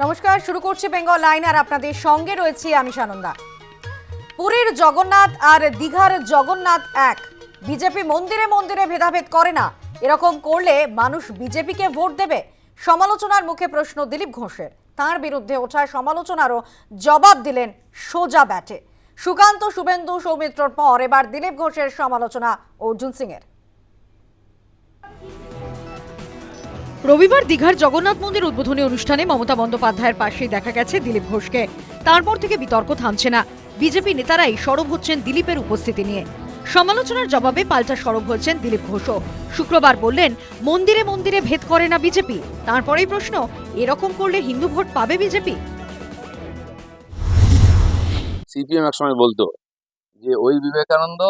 নমস্কার, শুরু করছি বেঙ্গল লাইন আর আপনাদের সঙ্গে রয়েছি আমি সানন্দা। পুরীর জগন্নাথ আর দীঘার জগন্নাথ এক। বিজেপি মন্দিরে মন্দিরে ভেদাভেদ করে না। এরকম করলে মানুষ বিজেপিকে ভোট দেবে? সমালোচনার মুখে প্রশ্ন দিলীপ ঘোষের। তার বিরুদ্ধে ওঠা সমালোচনারও জবাব দিলেন সোজা ব্যাটে। সুকান্ত, শুভেন্দু, সৌমিত্রর পর এবার দিলীপ ঘোষের সমালোচনা অর্জুন সিংয়ের। রবিবার দীঘার জগন্নাথ মন্দির উদ্বোধনী অনুষ্ঠানে মমতা বন্দ্যোপাধ্যায়ের পাশেই দেখা গেছে দিলীপ ঘোষকে। তারপর থেকে বিতর্ক থামছে না। বিজেপি নেতারাই সরব হচ্ছেন দিলীপের উপস্থিতি নিয়ে। সমালোচনার জবাবে পাল্টা সরব হয়েছেন দিলীপ ঘোষও। শুক্রবার বললেন, মন্দিরে মন্দিরে ভেদ করে না বিজেপি। তারপরেই প্রশ্ন, এরকম করলে হিন্দু ভোট পাবে বিজেপি? সিপিএম একসময় বলতো যে, ওই বিবেকানন্দ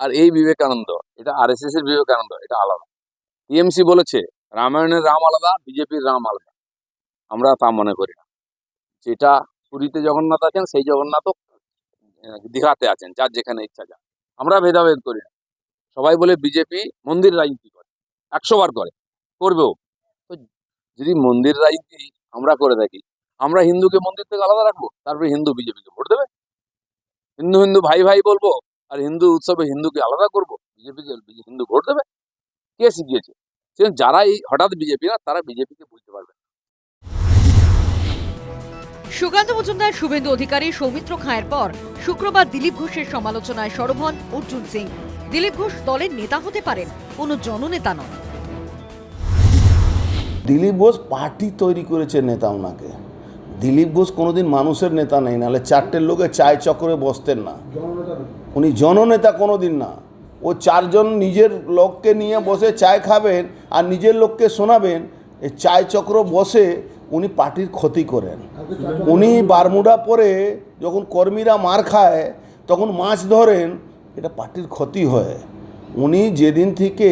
আর এই বিবেকানন্দ। এটা আর এস এর বিবেকানন্দ, এটা আলাদা। টিএমসি বলেছে রামায়ণের রাম আলাদা, বিজেপির রাম আলাদা। আমরা তা মনে করি না। যেটা পুরীতে জগন্নাথ আছেন, সেই জগন্নাথও দীঘাতে আছেন, যার যেখানে ইচ্ছা যান আমরা ভেদাভেদ করি না। সবাই বলে বিজেপি মন্দির রাজনীতি করে, একশো বার করে, করবেও। তো যদি মন্দির রাজনীতি আমরা করে থাকি, আমরা হিন্দুকে মন্দির থেকে আলাদা রাখব? তারপরে হিন্দু বিজেপিকে ভোট দেবে? হিন্দু হিন্দু ভাই ভাই বলব, আর হিন্দু উৎসবে হিন্দুকে আলাদা করব? বিজেপিকে, হিন্দু ভোট দেবে? কে শিখিয়েছে? যারা এই হঠাৎ বিজেপি না তারা বিজেপিকে বুঝতে পারবে সুকান্ত মজুমদার শুভেন্দু অধিকারী সৌমিত্র খাঁয়ের পর শুক্রবার দিলীপ ঘোষের সমালোচনায় সরব হন অর্জুন সিং। দিলীপ ঘোষ দলের নেতা হতে পারেন কোনো জননেতা নন। দিলীপ ঘোষ পার্টি তৈরি করেছে নেতা ওনাকে। দিলীপ ঘোষ কোনোদিন মানুষের নেতা নেই নাহলে চারটে লোকে চায় চক্রে বসতেন না। উনি জননেতা কোনোদিন না। ও চারজন নিজের লোককে নিয়ে বসে চায় খাবেন আর নিজের লোককে শোনাবেন এই চায় চক্র বসে উনি পার্টির ক্ষতি করেন। উনি বারমুডা পরে যখন কর্মীরা মার খায়, তখন মাছ ধরেন, এটা পার্টির ক্ষতি হয়। উনি যেদিন থেকে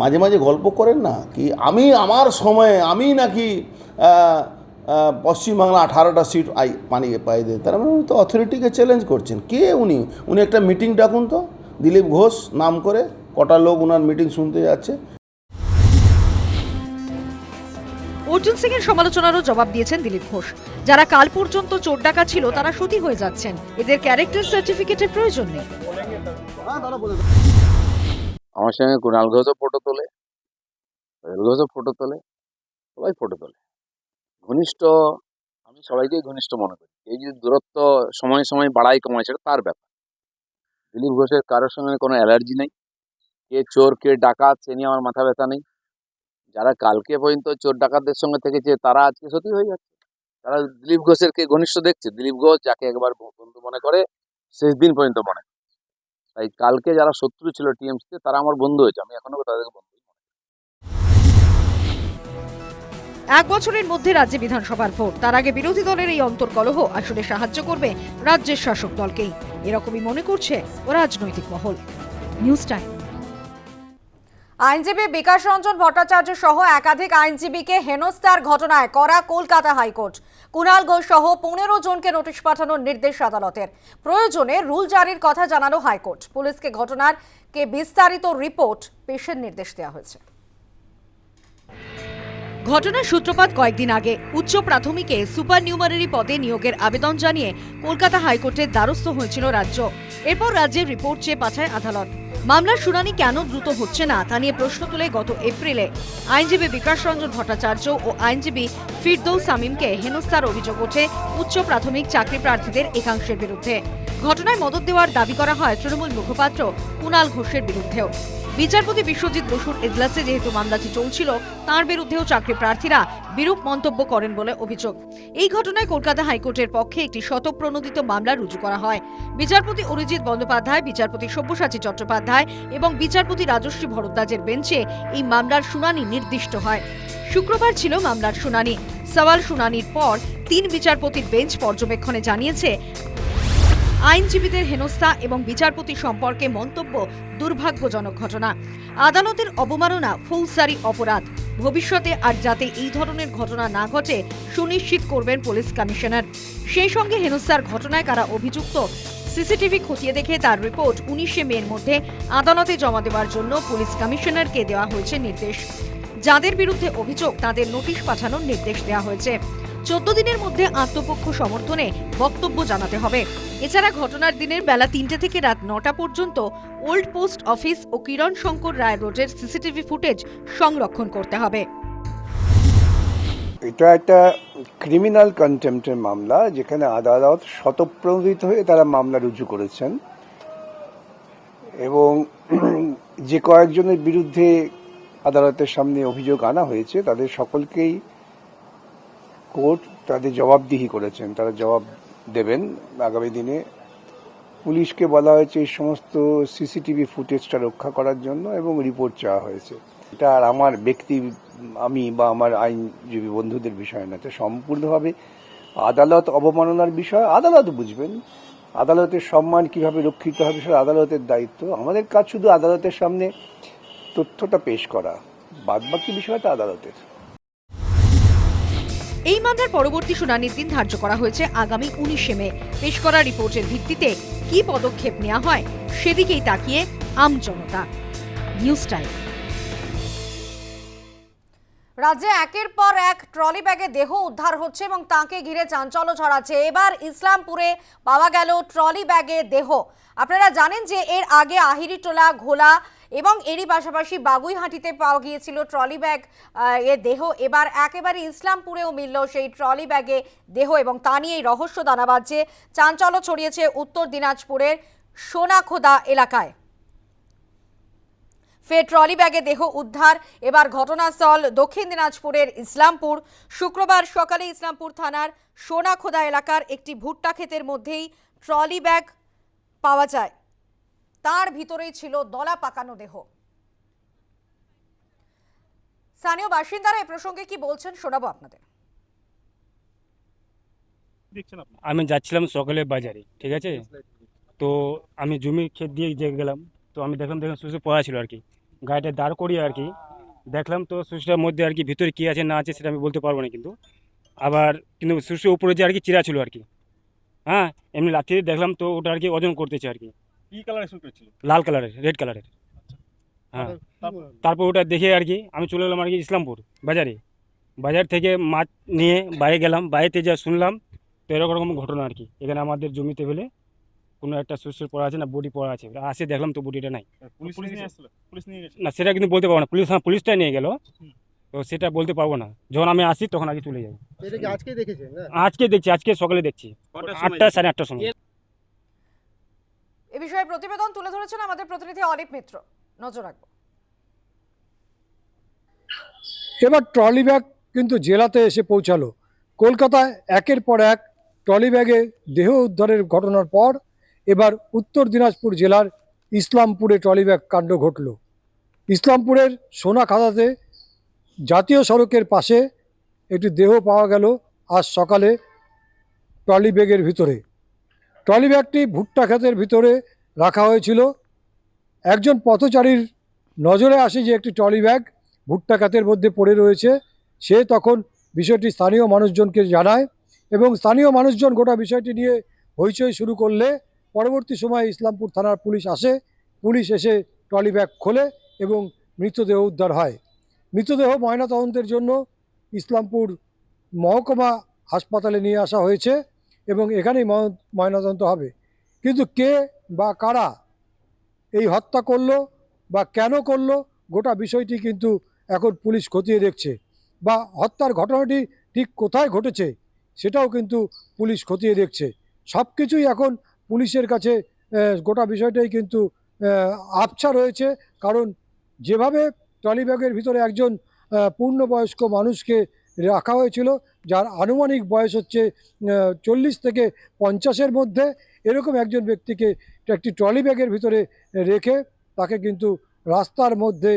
মাঝে মাঝে গল্প করেন না, কি আমি আমার সময়ে, আমি নাকি পশ্চিমবাংলা আঠারোটা সিট আই পানিয়ে পাই দেয়। তার মানে উনি তো অথরিটিকে চ্যালেঞ্জ করছেন। কে উনি? উনি একটা মিটিং ডাকুন তো দিলীপ ঘোষ নাম করে কটা লোক ওনার মিটিং শুনতে যাচ্ছে। অর্জুন সিং এর সমালোচনারও জবাব দিয়েছেন দিলীপ ঘোষ। যারা কাল পর্যন্ত চোর ডাকা ছিল তারা সতী হয়ে যাচ্ছেন। এদের ক্যারেক্টার সার্টিফিকেটের প্রয়োজন নেই। আমার সঙ্গে কুণাল ঘোষও ফটো তোলে ঘোষও ফটো তোলে সবাই ফটো তোলে। ঘনিষ্ঠ, আমি সবাইকেই ঘনিষ্ঠ মনে করি। এই যে দূরত্ব সময় সময় বাড়াই কমায়, সেটা তার ব্যাপার। দিলীপ ঘোষের কারোর সঙ্গে কোনো অ্যালার্জি নেই। কে চোর, কে ডাকাত, সে নিয়ে আমার মাথা ব্যথা নেই। যারা কালকে পর্যন্ত চোর ডাকাতদের সঙ্গে থেকেছে, তারা আজকে সত্যি হয়ে যাচ্ছে। তারা দিলীপ ঘোষের কে ঘনিষ্ঠ দেখছে। দিলীপ ঘোষ যাকে একবার বন্ধু মনে করে, শেষ দিন পর্যন্ত মনে। তাই কালকে যারা শত্রু ছিল টিএমসিতে, তারা আমার বন্ধু হয়েছে। আমি এখনও তাদেরকে বন্ধু এক বছরের মধ্যে রাজ্যে বিধানসভার ভোট। তার আগে বিরোধী দলের এই অন্তর্কলহ আসলে সাহায্য করবে রাজ্যের শাসক দলকেই। এরকমই মনে করছে ও রাজনৈতিক মহল। News time. আইনজীবী বিকাশ রঞ্জন ভট্টাচার্য সহ একাধিক আইনজীবীকে হেনস্থার ঘটনায় করা কলকাতা হাইকোর্ট। কুণাল ঘোষ সহ পনেরো জনকে নোটিশ পাঠানোর নির্দেশ আদালতের। প্রয়োজনে রুল জারির কথা জানানো হাইকোর্ট। পুলিশকে ঘটনার কে বিস্তারিত রিপোর্ট, পেশের নির্দেশ দেওয়া হয়েছে। ঘটনার সূত্রপাত কয়েকদিন আগে। উচ্চ প্রাথমিকে সুপার নিউমারি পদে নিয়োগের আবেদন জানিয়ে কলকাতা হাইকোর্টের দ্বারস্থ হয়েছিল রাজ্য। এরপর রাজ্যের রিপোর্ট চেয়ে পাঠায় আদালত। মামলার শুনানি কেন দ্রুত হচ্ছে না, তা নিয়ে প্রশ্ন তুলে গত এপ্রিলে। আইনজীবী বিকাশ রঞ্জন ভট্টাচার্য ও আইনজীবী ফিরদৌস সামিমকে হেনস্থার অভিযোগ ওঠে উচ্চ প্রাথমিক চাকরি প্রার্থীদের একাংশের বিরুদ্ধে। ঘটনায় মদত দেওয়ার দাবি করা হয় তৃণমূল মুখপাত্র কুণাল ঘোষের বিরুদ্ধেও। বিচারপতি বিশ্বজিৎ বসুর এজলাসে যেহেতু মামলাটি চলছিল, তার বিরুদ্ধেও চাকরি প্রার্থীরা বিরূপ মন্তব্য করেন বলে অভিযোগ। এই ঘটনায় কলকাতা হাইকোর্টের পক্ষে একটি শতপ্রণোদিত মামলা রুজু করা হয়। বিচারপতি অরিজিৎ বন্দ্যোপাধ্যায়, বিচারপতি সব্যসাচী চট্টোপাধ্যায় এবং বিচারপতি রাজশ্রী ভরদ্বাজের বেঞ্চে এই মামলার শুনানি নির্দিষ্ট হয়। শুক্রবার ছিল মামলার শুনানি। সওয়াল শুনানির পর তিন বিচারপতির বেঞ্চ পর্যবেক্ষণে জানিয়েছে আইনজীবীদের হেনস্থা এবং বিচারপতি সম্পর্কে মন্তব্য দুর্ভাগ্যজনক ঘটনা। আদালতের অবমাননা, ফৌজদারি অপরাধ। ভবিষ্যতে আর যাতে এই ধরনের ঘটনা না ঘটে, সুনিশ্চিত করবেন পুলিশ কমিশনার। সেই সঙ্গে হেনস্থার ঘটনায় কারা অভিযুক্ত, সিসিটিভি খতিয়ে দেখে তার রিপোর্ট উনিশে মের মধ্যে আদালতে জমা দেওয়ার জন্য পুলিশ কমিশনারকে দেওয়া হয়েছে নির্দেশ। যাদের বিরুদ্ধে অভিযোগ, তাদের নোটিশ পাঠানোর নির্দেশ দেওয়া হয়েছে। চোদ্দ দিনের মধ্যে আত্মপক্ষ সমর্থনে বক্তব্য জানাতে হবে। এছাড়া ঘটনার দিনের বেলা তিনটে থেকে রাত নটা পর্যন্ত ওল্ড পোস্ট অফিস ও কিরণ শঙ্কর রায় রোডের সিসিটিভি ফুটেজ সংরক্ষণ করতে হবে। এটা একটা ক্রিমিনাল কন্টেম্পটের মামলা, যেখানে আদালত স্বতঃপ্রণোদিত হয়ে তারা মামলা রুজু করেছেন। এবং যে কয়েকজনের বিরুদ্ধে আদালতের সামনে অভিযোগ আনা হয়েছে, তাদের সকলকেই কোর্ট তাদের জবাবদিহি করেছেন, তারা জবাব দেবেন আগামী দিনে। পুলিশকে বলা হয়েছে এই সমস্ত সিসিটিভি ফুটেজটা রক্ষা করার জন্য এবং রিপোর্ট চাওয়া হয়েছে। এটা আর আমার ব্যক্তি, আমি বা আমার আইনজীবী বন্ধুদের বিষয় না এটা সম্পূর্ণভাবে আদালত অবমাননার বিষয়। আদালত বুঝবেন, আদালতের সম্মান কীভাবে রক্ষিত হবে সেটা আদালতের দায়িত্ব। আমাদের কাজ শুধু আদালতের সামনে তথ্যটা পেশ করা, বাদবাকি বিষয়টা আদালতের। এই মামলার পরবর্তী শুনানির দিন ধার্য করা হয়েছে আগামী উনিশে মে। পেশ করা রিপোর্টের ভিত্তিতে কি পদক্ষেপ নেওয়া হয় সেদিকেই তাকিয়ে আমজনতা নিউজ টাইম। রাজ্যে একের পর এক ট্রলি ব্যাগে দেহ উদ্ধার হচ্ছে এবং তাকে ঘিরে চাঞ্চল্য ছড়াচ্ছে। এবার ইসলামপুরে পাওয়া গেল ট্রলি ব্যাগে দেহ। আপনারা জানেন যে এর আগে আহিরিটোলা ঘোলা এবং এরই পাশাপাশি বাগুইহাটিতে পাওয়া গিয়েছিল ট্রলি ব্যাগ এর দেহ। এবার একেবারে ইসলামপুরেও মিলল সেই ট্রলি ব্যাগে দেহ এবং তা নিয়েই রহস্য দানা বাজছে। চাঞ্চল্য ছড়িয়েছে উত্তর দিনাজপুরের সোনাখোদা এলাকায়। ফের ট্রলি ব্যাগে দেহ উদ্ধার। এবার ঘটনাস্থল দক্ষিণ দিনাজপুরের ইসলামপুর। শুক্রবার সকালে ইসলামপুর থানার সোনাখোদা এলাকার একটি ভুট্টা ক্ষেতের মধ্যেই ট্রলি ব্যাগ পাওয়া যায়। তার ভিতরেই ছিল দলা পাকানো দেহ। স্থানীয় বাসিন্দারা এ প্রসঙ্গে কি বলছেন শোনাবো আপনাদের। আমি যাচ্ছিলাম সকালে বাজারে ঠিক আছে? তো আমি জমি ক্ষেত দিয়ে যে গেলাম তো আমি দেখলাম দেখলাম সুইচে পড়া ছিল আর কি। গাড়িটা দাঁড় করিয়ে আর কি দেখলাম তো সুইচটার মধ্যে আর কি ভিতরে কী আছে না আছে সেটা আমি বলতে পারব না কিন্তু। আবার কিন্তু সুইচের উপরে যে আর কি চিরা ছিল আর কি। হ্যাঁ এমনি দিয়ে দেখলাম তো ওটা আর কি ওজন করতেছে আর কি। কি কালার শুট ছিল লাল কালারের রেড কালারের। হ্যাঁ। তারপর? ওটা দেখে আর কি আমি চলে গেলাম আর কি ইসলামপুর বাজারে। বাজার থেকে মাছ নিয়ে বাইরে গেলাম বাইরেতে যা শুনলাম তো এরকম রকম ঘটনা আর কি। এখানে আমাদের জমিতে ফেলে কোনো একটা সুস্থ পড়া আছে না বডি পড়া আছে। আসে দেখলাম তো বডিটা নাই। পুলিশ নিয়ে আসছিল পুলিশ নিয়ে গেছে? না সেটা কিন্তু বলতে পারব না। পুলিশ হ্যাঁ পুলিশটা নিয়ে গেল। তো সেটা বলতে পারব না। যখন আমি আসি তখন আগে চলে যাই। কি আজকে দেখেছেন? না আজকে দেখছি আজকে সকালে দেখছি। আটটা সাড়ে আটটার সময়। এ বিষয়ে প্রতিবেদন তুলে ধরেছেন আমাদের প্রতিনিধি অলিপ মিত্র। নজর রাখব। এবার ট্রলি ব্যাগ কিন্তু জেলাতে এসে পৌঁছালো। কলকাতায় একের পর এক ট্রলি ব্যাগে দেহ উদ্ধারের ঘটনার পর এবার উত্তর দিনাজপুর জেলার ইসলামপুরে ট্রলি ব্যাগ কাণ্ড ঘটল। ইসলামপুরের সোনা সোনাখাদাতে জাতীয় সড়কের পাশে একটি দেহ পাওয়া গেল আজ সকালে ট্রলি ব্যাগের ভিতরে। ট্রলি ব্যাগটি ভুট্টা ক্ষেতের ভিতরে রাখা হয়েছিল। একজন পথচারীর নজরে আসে যে একটি ট্রলি ব্যাগ ভুট্টা খাতের মধ্যে পড়ে রয়েছে। সে তখন বিষয়টি স্থানীয় মানুষজনকে জানায় এবং স্থানীয় মানুষজন গোটা বিষয়টি নিয়ে হইচই শুরু করলে পরবর্তী সময়ে ইসলামপুর থানার পুলিশ আসে। পুলিশ এসে ট্রলি ব্যাগ খোলে এবং মৃতদেহ উদ্ধার হয়। মৃতদেহ ময়নাতদন্তের জন্য ইসলামপুর মহকুমা হাসপাতালে নিয়ে আসা হয়েছে। এবং এখানেই ময়- ময়নাতদন্ত হবে। কিন্তু কে বা কারা এই হত্যা করল বা কেন করল, গোটা বিষয়টি কিন্তু এখন পুলিশ খতিয়ে দেখছে বা হত্যার ঘটনাটি ঠিক কোথায় ঘটেছে সেটাও কিন্তু পুলিশ খতিয়ে দেখছে। সব কিছুই এখন পুলিশের কাছে গোটা বিষয়টাই কিন্তু আবছা রয়েছে। কারণ যেভাবে ট্রলি ব্যাগের ভিতরে একজন পূর্ণবয়স্ক মানুষকে রাখা হয়েছিল যার আনুমানিক বয়স হচ্ছে চল্লিশ থেকে পঞ্চাশের মধ্যে, এরকম একজন ব্যক্তিকে একটি ট্রলি ব্যাগের ভিতরে রেখে তাকে কিন্তু রাস্তার মধ্যে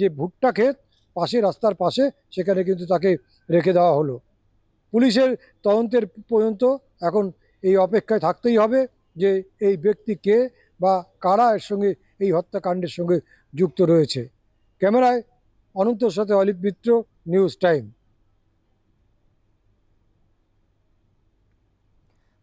যে ভুট্টা ক্ষেত, পাশে, রাস্তার পাশে, সেখানে কিন্তু তাকে রেখে দেওয়া হলো। পুলিশের তদন্তের পর্যন্ত এখন এই অপেক্ষায় থাকতেই হবে যে এই ব্যক্তি কে বা কারা এর সঙ্গে এই হত্যাকাণ্ডের সঙ্গে যুক্ত রয়েছে। ক্যামেরায় অনন্তর সাথে অলিপ মিত্র, নিউজ টাইম।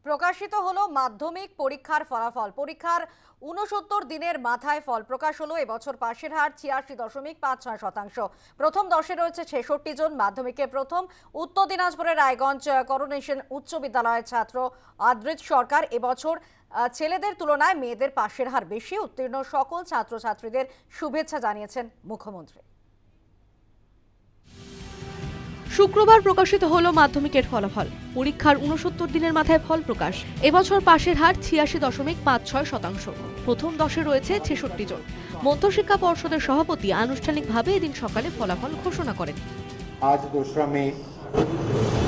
প্রকাশিত হলো মাধ্যমিক পরীক্ষার ফলাফল। পরীক্ষার উনসত্তর দিনের মাথায় ফল প্রকাশ হলো, এবছর পাশের হার ছিয়াশি দশমিক পাঁচ ছয় শতাংশ। প্রথম দশে রয়েছে ছেষট্টি জন, মাধ্যমিকে প্রথম। উত্তর দিনাজপুরের রায়গঞ্জ করোনেশন উচ্চ বিদ্যালয়ের ছাত্র আদ্রিত সরকার এবছর ছেলেদের তুলনায় মেয়েদের পাশের হার বেশি। উত্তীর্ণ সকল ছাত্রছাত্রীদের শুভেচ্ছা জানিয়েছেন মুখ্যমন্ত্রী। শুক্রবার প্রকাশিত হলো মাধ্যমিকের ফলাফল। পরীক্ষার উনসত্তর দিনের মাথায় ফল প্রকাশ। এবছর পাশের হার ছিয়াশি দশমিক পাঁচ ছয় শতাংশ। প্রথম দশে রয়েছে ছেষট্টি জন। মধ্যশিক্ষা পর্ষদের সভাপতি আনুষ্ঠানিকভাবে এদিন সকালে ফলাফল ঘোষণা করেন। আজ দোসরা মে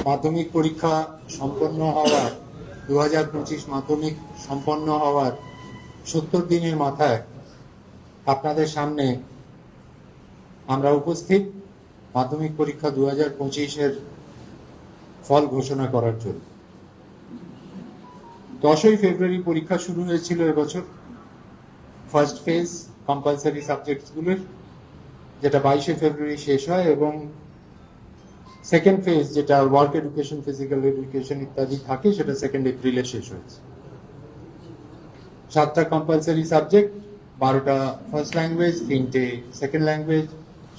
মাধ্যমিক পরীক্ষা সম্পন্ন হওয়ার দু হাজার পঁচিশ মাধ্যমিক সম্পন্ন হওয়ার সত্তর দিনের মাথায় আপনাদের সামনে আমরা উপস্থিত। মাধ্যমিক পরীক্ষা দু হাজার পঁচিশের ফল ঘোষণা করার জন্য। দশই ফেব্রুয়ারি পরীক্ষা শুরু হয়েছিল এবছর। ফার্স্ট ফেজ কম্পালসারি সাবজেক্টসগুলোর যেটা বাইশে ফেব্রুয়ারি শেষ হয় এবং সেকেন্ড ফেজ যেটা ওয়ার্ক এডুকেশন ফিজিক্যাল এডুকেশন ইত্যাদি থাকে, সেটা সেকেন্ড এপ্রিলে শেষ হয়েছে। সাতটা কম্পালসারি সাবজেক্ট বারোটা ফার্স্ট ল্যাঙ্গুয়েজ তিনটে সেকেন্ড ল্যাঙ্গুয়েজ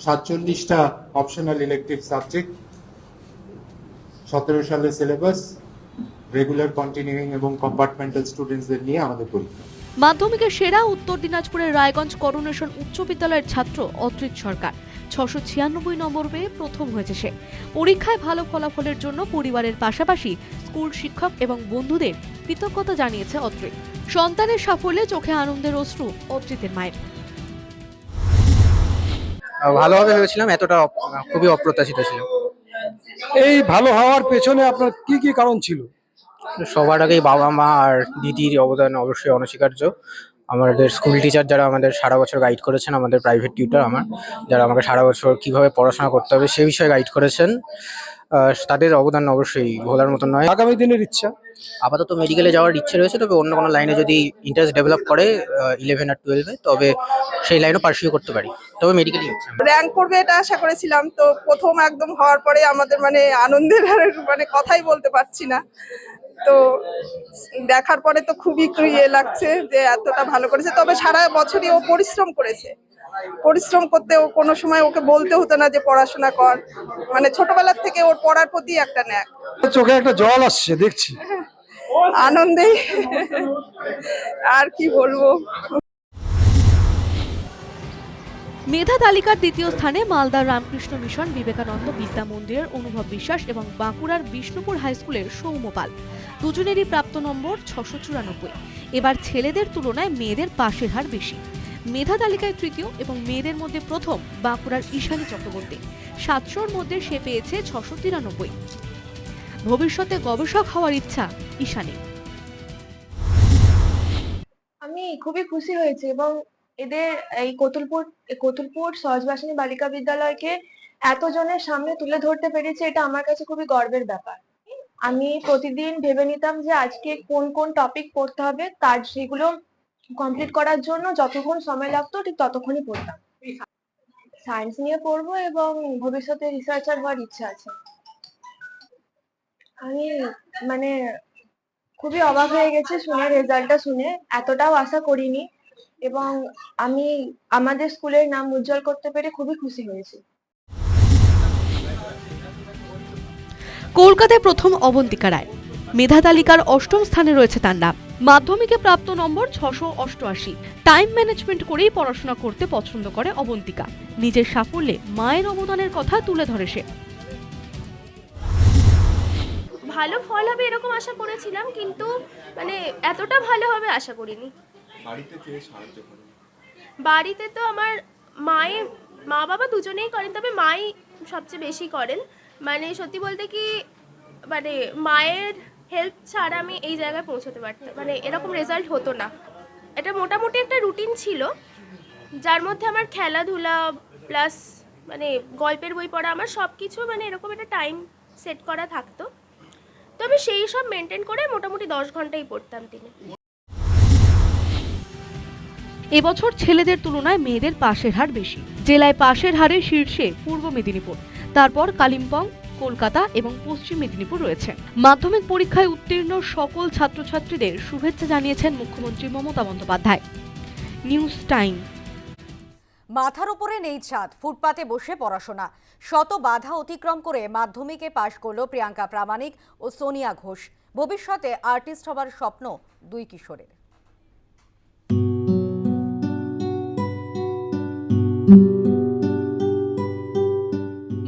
সাতচল্লিশটা অপশনাল ইলেকটিভ সাবজেক্ট সতেরো সালের সিলেবাস রেগুলার কন্টিনিউইং এবং কম্পার্টমেন্টাল স্টুডেন্টসদের নিয়ে আমাদের পরীক্ষা। মাধ্যমিকের সেরা উত্তর দিনাজপুরের রায়গঞ্জ করোনেশন উচ্চ বিদ্যালয়ের ছাত্র অদ্রিত সরকার। ছশো ছিয়ানব্বই নম্বর পেয়ে প্রথম হয়েছে সে। পরীক্ষায় ভালো ফলাফলের জন্য পরিবারের পাশাপাশি স্কুল শিক্ষক এবং বন্ধুদের কৃতজ্ঞতা জানিয়েছে অদ্রিত সন্তানের সাফল্যে চোখে আনন্দের অশ্রু অদ্রিতের মায়ের। ভালোভাবে ভেবেছিলাম এতটা খুবই অপ্রত্যাশিত ছিল। এই ভালো হওয়ার পেছনে আপনার কি কি কারণ ছিল? সবার আগেই বাবা মা আর দিদির অবদান অবশ্যই অনস্বীকার্য। আমাদের স্কুল টিচার যারা আমাদের সারা বছর গাইড করেছেন আমাদের প্রাইভেট টিউটার আমার যারা আমাকে সারা বছর কীভাবে পড়াশোনা করতে হবে সে বিষয়ে গাইড করেছেন। তাদের অবদান অবশ্যই ভোলার মতো নয়। আগামী দিনের ইচ্ছা? আপাতত মেডিকেলে যাওয়ার ইচ্ছে রয়েছে তবে অন্য কোনো লাইনে যদি ইন্টারেস্ট ডেভেলপ করে ইলেভেন আর টুয়েলভে তবে সেই লাইনও পার্সিউ করতে পারি। তবে মেডিকেলই ইচ্ছে। আমার। র্যাঙ্ক করবে এটা আশা করেছিলাম তো প্রথম একদম হওয়ার পরে আমাদের মানে আনন্দের আর মানে কথাই বলতে পারছি না। তো দেখার পরে তো খুবই ইয়ে লাগছে যে এতটা ভালো করেছে। তবে সারা বছরই ও পরিশ্রম করেছে। পরিশ্রম করতে ও কোনো সময় ওকে বলতে হতো না যে পড়াশোনা কর। মানে ছোটবেলার থেকে ওর পড়ার প্রতি একটা ন্যাক। চোখে একটা জল আসছে দেখছি। আনন্দে। আর কি বলব? মেধা তালিকার দ্বিতীয় স্থানে মালদার রামকৃষ্ণ মিশন, বিবেকানন্দ বিদ্যা মন্দিরের অনুভব বিশ্বাস এবং বাঁকুড়ার বিষ্ণুপুর হাই স্কুলের সৌম্যপাল দুজনেরই প্রাপ্ত নম্বর ছশো চুরানব্বই। এবার ছেলেদের তুলনায় মেয়েদের পাশের হার বেশি। মেধা তালিকায় তৃতীয় এবং মেয়েদের মধ্যে প্রথম বাঁকুড়ার ঈশানী চক্রবর্তী। সাতশোর মধ্যে সে পেয়েছে ছশো তিরানব্বই। ভবিষ্যতে গবেষক হওয়ার ইচ্ছা ঈশানী আমি খুবই খুশি হয়েছি এবং এদের এই কতুলপুর কতুলপুর সহজবাসিনী বালিকা বিদ্যালয়কে এতজনের সামনে তুলে ধরতে পেরেছে, এটা আমার কাছে খুবই গর্বের ব্যাপার। আমি প্রতিদিন ভেবে নিতাম যে আজকে কোন কোন টপিক পড়তে হবে, তার সেগুলো কমপ্লিট করার জন্য যতক্ষণ সময় লাগতো ঠিক ততক্ষণই পড়তাম। সায়েন্স নিয়ে পড়ব এবং ভবিষ্যতে রিসার্চার হওয়ার ইচ্ছা আছে। আমি মানে খুবই অবাক হয়ে গেছে, শুনে রেজাল্টটা শুনে। এতটাও আশা করিনি। এবং আমি আমাদের স্কুলের নাম উজ্জ্বল করতে পেরে খুবই খুশি হয়েছি। কলকাতায় প্রথম অবন্তিকা রায়। মেধা তালিকার অষ্টম স্থানে রয়েছে তার নাম। মাধ্যমিকে প্রাপ্ত নম্বর ছশো অষ্টআশি। টাইম ম্যানেজমেন্ট করেই পড়াশোনা করতে পছন্দ করে অবন্তিকা। নিজের সাফল্যে মায়ের অবদানের কথা তুলে ধরে সে। ভালো ফল হবে এরকম আশা করেছিলাম কিন্তু মানে এতটা ভালো হবে আশা করিনি। বাড়িতে তো আমার মায়ে, মা বাবা দুজনেই করেন, তবে মাই সবচেয়ে বেশি করেন। মানে সত্যি বলতে কি মানে মায়ের হেল্প ছাড়া আমি এই জায়গায় পৌঁছতে পারতাম মানে এরকম রেজাল্ট হতো না। এটা মোটামুটি একটা রুটিন ছিল, যার মধ্যে আমার খেলাধুলা প্লাস মানে গল্পের বই পড়া, আমার সব কিছু মানে এরকম একটা টাইম সেট করা থাকতো। তো আমি সেই সব মেনটেন করে মোটামুটি দশ ঘন্টাই পড়তাম তিনি এবছর ছেলেদের তুলনায় মেয়েদের পাশের হার বেশি। জেলায় পাশের হারে শীর্ষে পূর্ব মেদিনীপুর। তারপর কালিম্পং, কলকাতা এবং পশ্চিম মেদিনীপুর রয়েছে। মাধ্যমিক পরীক্ষায় উত্তীর্ণ সকল ছাত্রছাত্রীদের শুভেচ্ছা জানিয়েছেন মুখ্যমন্ত্রী মমতা বন্দ্যোপাধ্যায়। News time. মাথার উপরে নেই ছাদ, ফুটপাতে বসে পড়াশোনা। শত বাধা অতিক্রম করে মাধ্যমিকে পাশ করল প্রিয়াঙ্কা প্রামাণিক ও সোনিয়া ঘোষ। ভবিষ্যতে আর্টিস্ট হবার স্বপ্ন দুই কিশোরের।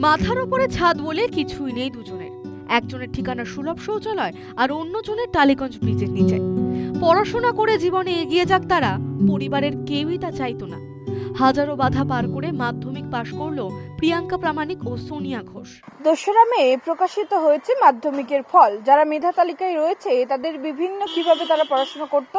মাথার উপরে ছাদ বলে কিছুই নেই দুজনের। একজনের ঠিকানা সুলভ শৌচালয় আর অন্যজনের টালিগঞ্জ ব্রিজের নিচে। পড়াশোনা করে জীবনে এগিয়ে যাক তারা, পরিবারের কেউই তা চাইতো না। হাজারো বাধা পার করে মাধ্যমিক পাশ করল প্রিয়াঙ্কা প্রামাণিক ও সোনিয়া ঘোষ। দোসরা মে প্রকাশিত হয়েছে মাধ্যমিকের ফল। যারা মেধা তালিকায় রয়েছে, তাদের বিভিন্ন কীভাবে তারা পড়াশোনা করত,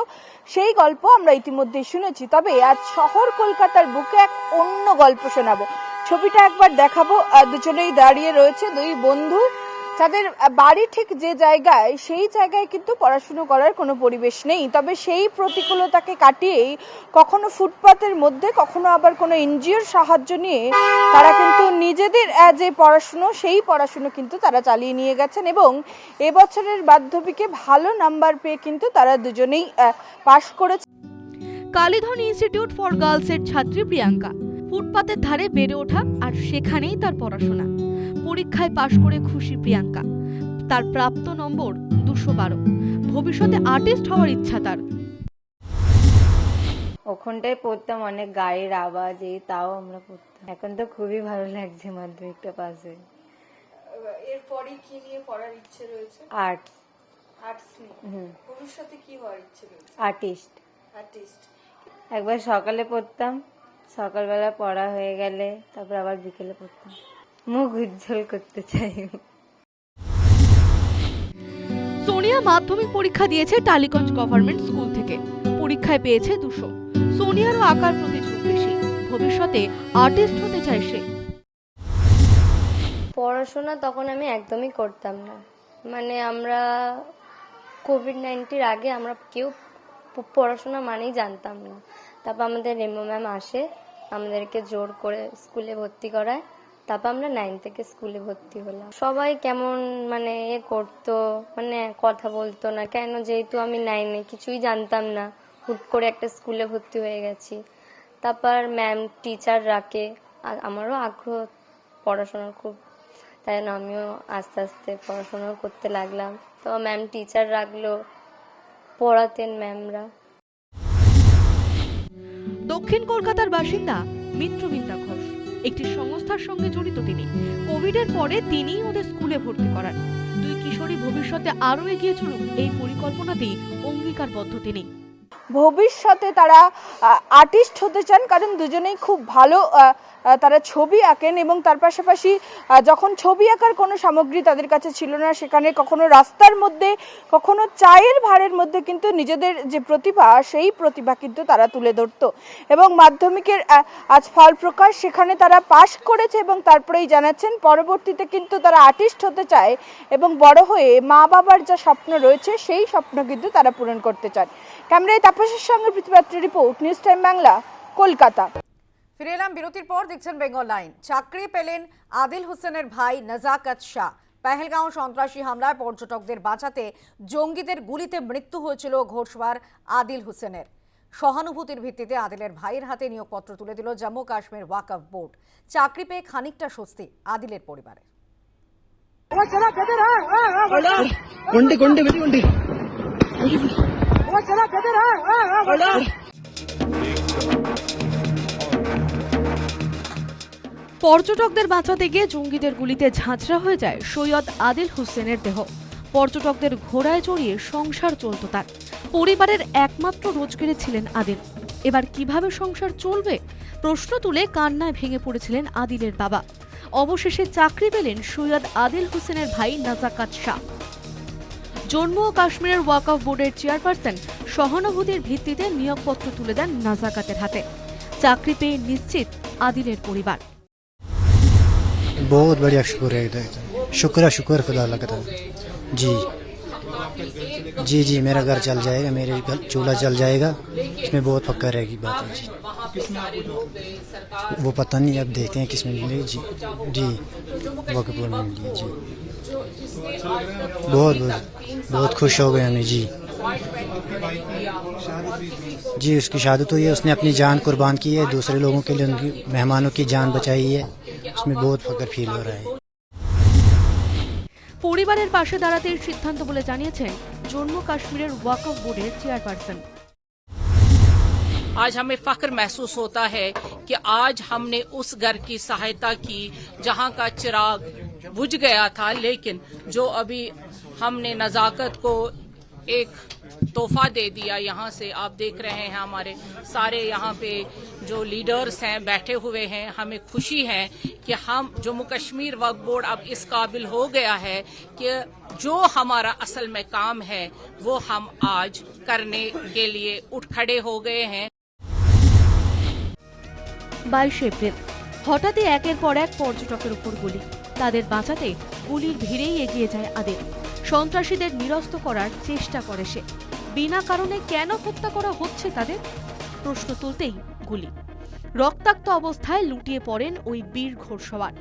সেই গল্প আমরা ইতিমধ্যে শুনেছি। তবে আজ শহর কলকাতার বুকে এক অন্য গল্প শোনাবো। ছবিটা একবার দেখাবো। দুজনেই দাঁড়িয়ে রয়েছে দুই বন্ধু। তাদের বাড়ি ঠিক যে জায়গায়, সেই জায়গায় কিন্তু পড়াশুনো করার কোনো পরিবেশ নেই। তবে সেই প্রতিকূলতাকে কাটিয়েই কখনো ফুটপাতের মধ্যে, কখনো আবার কোনো এনজিওর সাহায্য নিয়ে তারা কিন্তু নিজেদের যে পড়াশুনো, সেই পড়াশুনো কিন্তু তারা চালিয়ে নিয়ে গেছেন এবং এবছরের মাধ্যমিকে ভালো নাম্বার পেয়ে কিন্তু তারা দুজনেই পাশ করেছে। কালীধন ইনস্টিটিউট ফর গার্লসের ছাত্রী প্রিয়াঙ্কা। ফুটপাতের ধারে বেড়ে ওঠা আর সেখানেই তার পড়াশোনা। পরীক্ষায় পাশ করে খুশি প্রিয়াঙ্কা। তার প্রাপ্ত নম্বর দুশো বারো। ভবিষ্যতে আর্টিস্ট হওয়ার ইচ্ছা তার। ওখানটায় পড়তাম অনেক গাড়ির আওয়াজ এই তাও আমরা পড়তাম। এখন তো খুবই ভালো লাগছে মাধ্যমিকটা পাশে এরপরে কি নিয়ে পড়ার ইচ্ছে রয়েছে? আর্ট আর্টস নিয়ে? ভবিষ্যতে কি হওয়ার ইচ্ছে রয়েছে? আর্টিস্ট আর্টিস্ট একবার সকালে পড়তাম সকালবেলা পড়া হয়ে গেলে তারপর আবার বিকেলে পড়তাম। মুখ উজ্জ্বল করতে চাই। সোনিয়া মাধ্যমিক পরীক্ষা দিয়েছে টালিগঞ্জ গভর্নমেন্ট স্কুল থেকে। পরীক্ষায় পেয়েছে দুশো। সোনিয়ারও আঁকার প্রতি ঝোঁক বেশি। ভবিষ্যতে আর্টিস্ট হতে চায় সে। পড়াশোনা তখন আমি একদমই করতাম না। মানে আমরা কোভিড নাইন্টির আগে আমরা কেউ পড়াশোনা মানেই জানতাম না। তারপর আমাদের রেমো ম্যাম আসে আমাদেরকে জোর করে স্কুলে ভর্তি করায়। তারপর আমরা নাইন থেকে স্কুলে ভর্তি হলাম। সবাই কেমন মানে এ করতো মানে কথা বলতো না। কেন যেহেতু আমি নাইনে কিছুই জানতাম না, হুট করে একটা স্কুলে ভর্তি হয়ে গেছি। তারপর ম্যাম টিচার রাখে। আর আমারও আগ্রহ পড়াশোনার খুব, তাই জন্য আমিও আস্তে আস্তে পড়াশোনা করতে লাগলাম। তো ম্যাম টিচার রাখল, পড়াতেন ম্যামরা দক্ষিণ কলকাতার বাসিন্দা মিত্রবিন্দা ঘোষ। একটি সংস্থার সঙ্গে জড়িত তিনি। কোভিডের পরে তিনিই ওদের স্কুলে ভর্তি করান। দুই কিশোরী ভবিষ্যতে আরও এগিয়ে চলুক এই পরিকল্পনাতেই অঙ্গীকারবদ্ধ তিনি। ভবিষ্যতে তারা আর্টিস্ট হতে চান, কারণ দুজনেই খুব ভালো তারা ছবি আঁকেন এবং তার পাশাপাশি যখন ছবি আঁকার কোনো সামগ্রী তাদের কাছে ছিল না, সেখানে কখনো রাস্তার মধ্যে, কখনো চায়ের ভাড়ের মধ্যে কিন্তু নিজেদের যে প্রতিভা, সেই প্রতিভা কিন্তু তারা তুলে ধরতো। এবং মাধ্যমিকের আজ ফল প্রকাশ, সেখানে তারা পাশ করেছে এবং তারপরেই জানাচ্ছেন, পরবর্তীতে কিন্তু তারা আর্টিস্ট হতে চায় এবং বড় হয়ে মা বাবার যা স্বপ্ন রয়েছে, সেই স্বপ্ন কিন্তু তারা পূরণ করতে চান ক্যামেরায় তাপসের সঙ্গে পৃথিবীত্র report news time Bangla Kolkata. ফিরে এলাম বিরতির পর দেখছেন বেঙ্গল লাইন চাকরি পেলেন আদিল হোসেনের ভাই নজাকত শাহ। পেহেলগাঁও সন্ত্রাসী হামলায় পর্যটকদের বাঁচাতে জঙ্গিদের গুলিতে মৃত্যু হয়েছিল ঘোষবার আদিল হোসেনের। সহানুভূতির ভিত্তিতে আদিলের ভাইয়ের হাতে নিয়োগপত্র তুলে দিল জম্মু কাশ্মীর ওয়াকফ বোর্ড। চাকরি পেয়ে খানিকটা স্বস্তি আদিলের পরিবারে। পর্যটকদের বাঁচাতে গিয়ে জঙ্গিদের গুলিতে ঝাঁঝরা হয়ে যায় সৈয়দ আদিল হোসেনের দেহ। পর্যটকদের ঘোড়ায় চড়িয়ে সংসার চলত তার। পরিবারের একমাত্র রোজগারে ছিলেন আদিল। এবার কীভাবে সংসার চলবে? প্রশ্ন তুলে কান্নায় ভেঙে পড়েছিলেন আদিলের বাবা। অবশেষে চাকরি পেলেন সৈয়দ আদিল হোসেনের ভাই নাজাকাত শাহ। জম্মু ও কাশ্মীরের ওয়াকফ বোর্ডের চেয়ারপারসন সহানুভূতির ভিত্তিতে নিয়োগপত্র তুলে দেন নাজাকাতের হাতে চাকরি পেয়ে নিশ্চিত আদিলের পরিবার बहुत बढ़िया शुक्र है शुक्र शुक्र खुदा अल्लाह का जी जी जी मेरा घर चल जाएगा मेरे घर चूल्हा चल जाएगा इसमें बहुत पक्का रहेगी बात है जी वो पता नहीं अब देखते हैं किस में मिलेगी जी जी वकपुर में मिली है जी बहुत बहुत बहुत खुश हो गए हमें जी जी उसकी शादी तो ये उसने अपनी जान कुर्बान की है दूसरे लोगों के लिए उनकी मेहमानों की जान बचाई है उसमें बहुत फकर फील हो रहा है পরিবারের পাশে দাঁড়াতে এই সিদ্ধান্ত বলে জানিয়েছেন জম্মু কাশ্মীরের ওয়াকফ বোর্ডের চেয়ারপারসন आज हमें फख्र महसूस होता है कि आज हमने उस घर की सहायता की जहां का चिराग बुझ गया था लेकिन जो अभी हमने नज़ाकत को एक तोहफा दे दिया यहाँ से आप देख रहे हैं हमारे सारे यहाँ पे जो लीडर्स हैं बैठे हुए हैं हमें खुशी है कि हम जम्मू कश्मीर वक्फ बोर्ड अब इस काबिल हो गया है कि जो हमारा असल में काम है वो हम आज करने के लिए उठ खड़े हो गए हैं বাইশে এপ্রিল হঠাৎই একের পর এক পর্যটকের উপর গুলি তাদের বাঁচাতে গুলির ভিড়েই এগিয়ে যায় আদের সন্ত্রাসীদের নিরস্ত করার চেষ্টা করে সে। বিনা কারণে কেন হত্যা করা হচ্ছে তাদের? প্রশ্ন তুলতেই গুলি। রক্তাক্ত অবস্থায় লুটিয়ে পড়েন ওই বীর ঘোড়সওয়ার।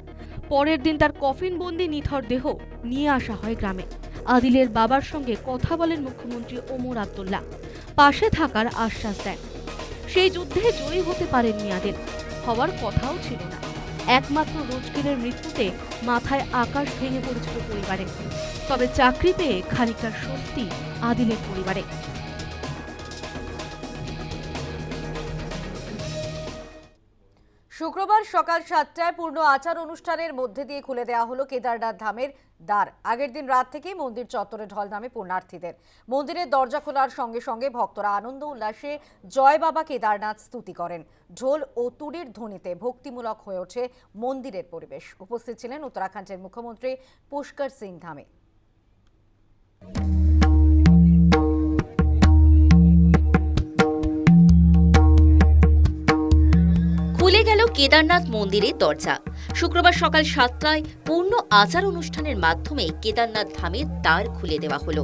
পরের দিন তার কফিনবন্দি নিথর দেহ নিয়ে আসা হয় গ্রামে। আদিলের বাবার সঙ্গে কথা বলেন মুখ্যমন্ত্রী ওমর আবদুল্লাহ। পাশে থাকার আশ্বাস দেন। সেই যুদ্ধে জয়ী হতে পারেননি আদিল। হওয়ার কথাও ছিল না। একমাত্র রোজগেরের মৃত্যুতে মাথায় আকাশ ভেঙে পড়েছিল পরিবারে। তবে চাকরি পেয়ে খানিকটা স্বস্তি আদিলের পরিবারে। শুক্রবার সকাল সাতটায় পূর্ণ আচার অনুষ্ঠানের মধ্যে দিয়ে খুলে দেওয়া হলো কেদারনাথ ধামের দ্বার। আগের দিন রাত থেকেই মন্দির চত্বরে ঢল নামে পুণ্যার্থীদের। মন্দিরের দরজা খোলার সঙ্গে সঙ্গে ভক্তরা আনন্দ উল্লাসে জয় বাবা কেদারনাথ স্তুতি করেন। ঢোল ও তুরির ধ্বনিতে ভক্তিমূলক হয়ে ওঠে মন্দিরের পরিবেশ। উপস্থিত ছিলেন উত্তরাখণ্ডের মুখ্যমন্ত্রী পুষ্কর সিং ধামে। খুলে গেল কেদারনাথ মন্দিরের দরজা। শুক্রবার সকাল সাতটায় পূর্ণ আচার অনুষ্ঠানের মাধ্যমে কেদারনাথ ধামের দ্বার খুলে দেওয়া হলো।